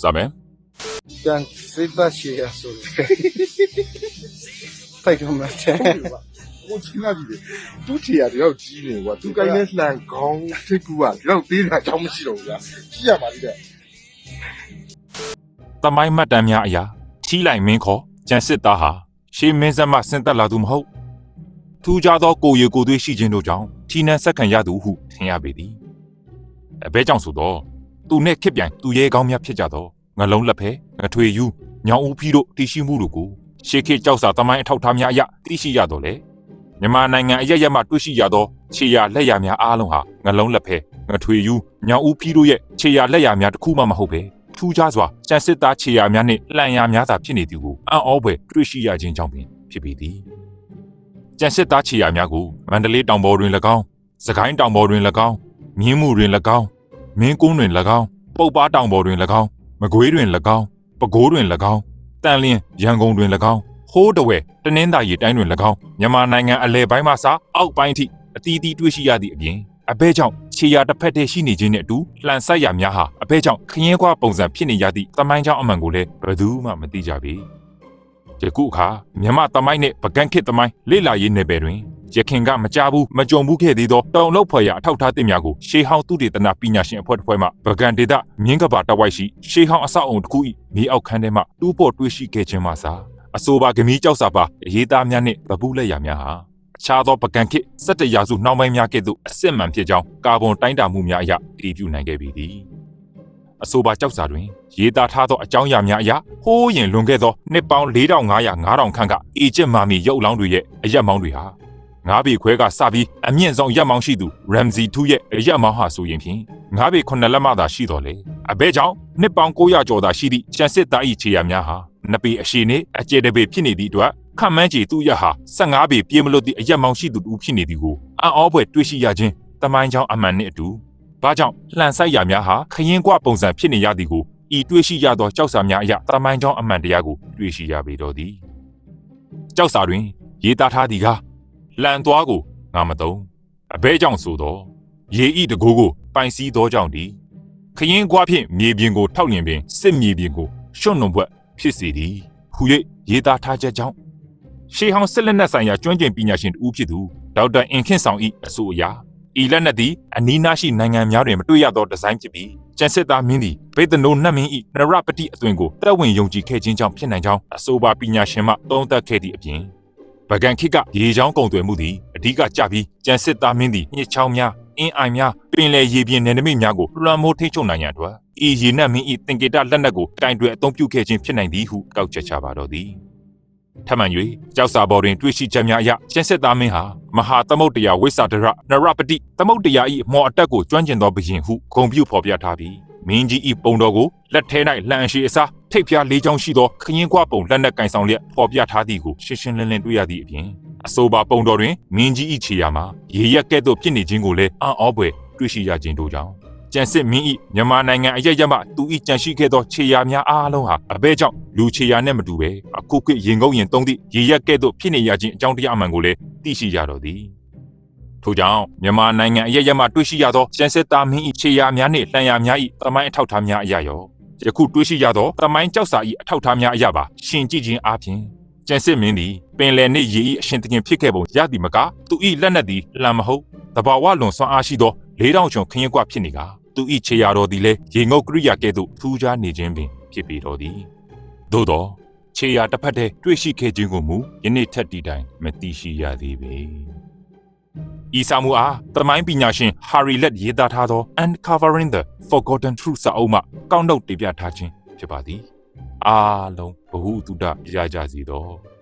စာမယ်ပြန်စစ်သက်ရှေ့ရဆိုတယ်ဖိုက်တော့မတဲ့ဟိုချင်းလာကြည့်တယ်သူ့ထီရတယောက်ကြီးနေကွာသူကိုင်းနဲ့လှန်ခေါင်းထိတ်ကူကဒီတော့သေးတာအကြောင်းမရှိတော့ဘူးကွာကြည့်ရပါလိမ့်တဲ့တမိုင်းမှတ်တမ်းများအရာထီလိုက်မင်းခေါ်ကျန်စစ်သားဟာရှေးမင်းဆက်မှဆင်းသက်လာသူမဟုတ်ထူးခြားသောကိုယ်ရည်ကိုယ်သွေးရှိခြင်းတို့ကြောင့်ထီနန်းဆက်ခံရသူဟုထင်ရပေသည်အဘဲကြောင့်ဆိုတော့ သူနှင့်ခစ်ပြိုင်သူရဲကောင်းများဖြစ်ကြသောငလုံးလက်ဖဲငထွေယူညောင်ဦးဖီးတို့တည်ရှိမှုတို့ကိုရှေးခေတ်ကြောက်စာတမိုင်းအထောက်အထားများအရသိရှိရတော့လေမြန်မာနိုင်ငံအရရက်မှတွေ့ရှိရသောခြေရလက်ရများအားလုံးဟာငလုံးလက်ဖဲငထွေယူညောင်ဦးဖီးတို့ရဲ့ခြေရလက်ရများတစ်ခုမှမဟုတ်ပဲထူးခြားစွာကျန်စစ်သားခြေရာများနှင့်လှန်ရာများသာဖြစ်နေသည်ကိုအံ့ဩဖွယ်တွေ့ရှိရခြင်းကြောင့်ပင်ဖြစ်ပေသည်ကျန်စစ်သားခြေရာများကိုမန္တလေးတောင်ပေါ်တွင်၎င်းစကိုင်းတောင်ပေါ်တွင်၎င်းမြင်းမှုတွင်၎င်း မင်းကုန်းတွင်၎င်းပုပ်ပါတောင်ပေါ်တွင်၎င်းမကွေးတွင်၎င်းပဲခူးတွင်၎င်းတန်လင်းရန်ကုန်တွင်၎င်းဟိုးတဝဲတနင်္သာရီတိုင်းတွင်၎င်းမြန်မာနိုင်ငံအလဲပိုင်းမှစအောက်ပိုင်းထိအတီးတီးတွေ့ရှိရသည့်အပြင်အဘဲကြောင့်ခြေရာတစ်ဖက်တည်းရှိနေခြင်းနဲ့အတူလှန်ဆက်ရများဟာအဘဲကြောင့်ခရင်ကွာပုံစံဖြစ်နေရသည့်တမိုင်းကြောင့်အမှန်ကိုလည်းဘယ်သူမှမသိကြပေ။ယခုအခါမြန်မာတမိုင်းနဲ့ပကန့်ခေတ်တမိုင်းလေ့လာရေးနယ်ပယ်တွင် ရခင်ကမကြဘူးမကြုံဘူးခဲ့သေးသောတောင်လောက်ဖွယ်ရာအထောက်အထားသစ်များကိုရှေးဟောင်းသူတေသနာပညာရှင်အဖွဲ့တစ်ဖွဲ့မှပကန့်ဒေတာမြင်းကပါတဝိုက်ရှိရှေးဟောင်းအဆောက်အုံတစ်ခု၏မြေအောက်ခန်းထဲမှတူးပေါ်တွေ့ရှိခဲ့ခြင်းမှစာအဆိုပါဂမီးကြောက်စာပါအရေးသားများနှင့်ဗပုလက်ရာများဟာအခြားသောပကံခေတ်စက်တရာစုနှောင်းပိုင်းများကဲ့သို့အစစ်မှန်ဖြစ်ကြောင်းကာဗွန်တိုင်းတာမှုများအရတည်ပြုနိုင်ခဲ့ပေသည်အဆိုပါကြောက်စာတွင်ရေးသားထားသောအကြောင်းအရာများအရဟိုးရင်လွန်ခဲ့သောနှစ်ပေါင်း4500 5000ခန့်ကအေဂျင့်မာမီရုပ်အလောင်းတွေရဲ့အရက်မောင်းတွေဟာ ငါးပေခွဲကစပြီးအမြင့်ဆုံးရက်မောင်းရှိသူ Ramsey 2ရဲ့အရက်မောင်းဟာဆိုရင်ဖြင့်ငါးပေ9လက်မသာရှိတော်လေအဘဲကြောင့်နှစ်ပေါင်း900ကျော်သာရှိသည့်ကျန်စစ်သား၏ခြေရာများဟာနှစ်ပေအရှိနှင့်အကျယ်တပေဖြစ်နေသည့်အတွက်ခန့်မှန်းချေသူ့ရက်ဟာ15ပေပြေးမလို့သည့်အရက်မောင်ရှိသူတူဖြစ်နေသည်ကိုအံ့ဩဖွယ်တွေ့ရှိရခြင်းတမိုင်းချောင်းအမှန်နှင့်အတူဘာကြောင့်လှန်ဆိုင်ရာများဟာခရင်ကွပုံစံဖြစ်နေရသည်ကိုဤတွေ့ရှိရသောကြောက်စာများအရတမိုင်းချောင်းအမှန်တရားကိုတွေ့ရှိရပေတော်သည်ကြောက်စာတွင်ရေးသားထားသည်က လန်သွားကိုငါမသုံးအဘဲကြောင့်ဆိုသောရေဤတကိုးကိုပိုင်စည်းသောကြောင့်သည်ခရင်ကွာဖြင့်မြေပြင်ကိုထောက်လျင်ပင်စစ်မြေပြင်ကိုရှွန့်နှုံဘွက်ဖြစ်စေသည်ဟူ၍ရေးသားထားချက်ကြောင့်ရှေးဟောင်းစစ်လက်နက်ဆိုင်ရာကျွမ်းကျင်ပညာရှင်တဦးဖြစ်သူဒေါက်တာအင်ခင်ဆောင်၏အဆိုအရဤလက်နက်သည်အနီးနားရှိနိုင်ငံများတွင်မတွေ့ရသောဒီဇိုင်းဖြစ်ပြီးကျန်စစ်သားမင်းသည်ဗေဒနိုနတ်မင်း၏နရပတိအသွင်ကိုတက်ဝင်ယုံကြည်ခဲ့ခြင်းကြောင့်ဖြစ်နိုင်ကြောင်းအဆိုပါပညာရှင်မှသုံးသပ်ခဲ့သည့်အပြင် ဗဂန်ခိကရေချောင်းကုံသွယ်မှုသည်အဓိကကြပြီးကျန်စစ်သားမင်းသည်ညှစ်ချောင်းများအင်းအိုင်များပင်လယ်ရေပြင်နယ်နိမိတ်များကိုလွှမ်းမိုးထိန်းချုပ်နိုင်ရန်အတွက်ဤရေနတ်မင်း၏တင်ကေတလက်နက်ကိုကင်တွယ်အသုံးပြုခဲ့ခြင်းဖြစ်နိုင်သည်ဟုကောက်ချက်ချပါတော့သည်ထပ်မံ၍ကြောက်စာပေါ်တွင်တွေ့ရှိချက်များအရကျင်းစစ်သားမင်းဟာမဟာသမုတ်တရားဝိဆာဒရနရပတိသမုတ်တရား၏မော်အတက်ကိုကျွမ်းကျင်သောဘုရင်ဟုဂုံပြုဖော်ပြထားပြီးမင်းကြီး၏ပုံတော်ကိုလက်ထဲ၌လှန်ရှိအစား ထိပ်ဖျားလေးချောင်းရှိသောခရင်ကွာပုံလက်နက်ကင်ဆောင်လျက်ဖော်ပြထားသည်ကိုရှင်းရှင်းလင်းလင်းတွေ့ရသည့်အပြင်အဆိုပါပုံတော်တွင်မင်းကြီး၏ခြေရာမှာရေရက်ကဲ့သို့ဖြစ်နေခြင်းကိုလည်းအံ့ဩဖွယ်တွေ့ရှိရခြင်းတို့ကြောင့်ကျန်စစ်မင်းဤမြန်မာနိုင်ငံအရက်ရက်မှသူဤကြံရှိခဲ့သောခြေရာများအားလုံးဟာအဘဲကြောင့်လူခြေရာနဲ့မတူပဲအခုခေတ်ရင်ကုန်းရင်သုံးသည့်ရေရက်ကဲ့သို့ဖြစ်နေရခြင်းအကြောင်းတရားအမှန်ကိုလည်းသိရှိရတော့သည်ထို့ကြောင့်မြန်မာနိုင်ငံအရက်ရက်မှတွေ့ရှိရသောကျန်စစ်သားမင်းဤခြေရာများနှင့်လှန်ရာများဤသမိုင်းအထောက်အထားများအရာရော ယခုတွေ့ရှိရသောသမိုင်းကြောက်စာဤအထောက်အထားများအရာပါရှင်ကြည့်ခြင်းအပြင်ကျန်စစ်မင်းသည်ပင်လယ်နှင့်ရေဤအရှင်တခင်ဖြစ်ခဲ့ပုံရသည်မကသူဤလက်နက်သည်လှန်မဟုတ်တဘာဝလွန်ဆွမ်းအားရှိသောလေးတောင်ချုံခရင်ကွဖြစ်နေကသူဤခြေရာတော်သည်လည်းရေငုတ်ကရိယာကဲ့သို့ထူးခြားနေခြင်းပင်ဖြစ်ပေတော်သည်သို့သောခြေရာတစ်ဖက်တည်းတွေ့ရှိခဲ့ခြင်းကိုမူယနေ့ထက်ဒီတိုင်မသိရှိရသေးပေ ဤစာမှုအားသမိုင်းပညာရှင် Harry Lett ရေးသားထားသော Uncovering the Forgotten Truth စာအုပ်မှကောက်နှုတ်တင်ပြထားခြင်းဖြစ်ပါသည်အားလုံးဘ ഹു တုဒရကြစီတော်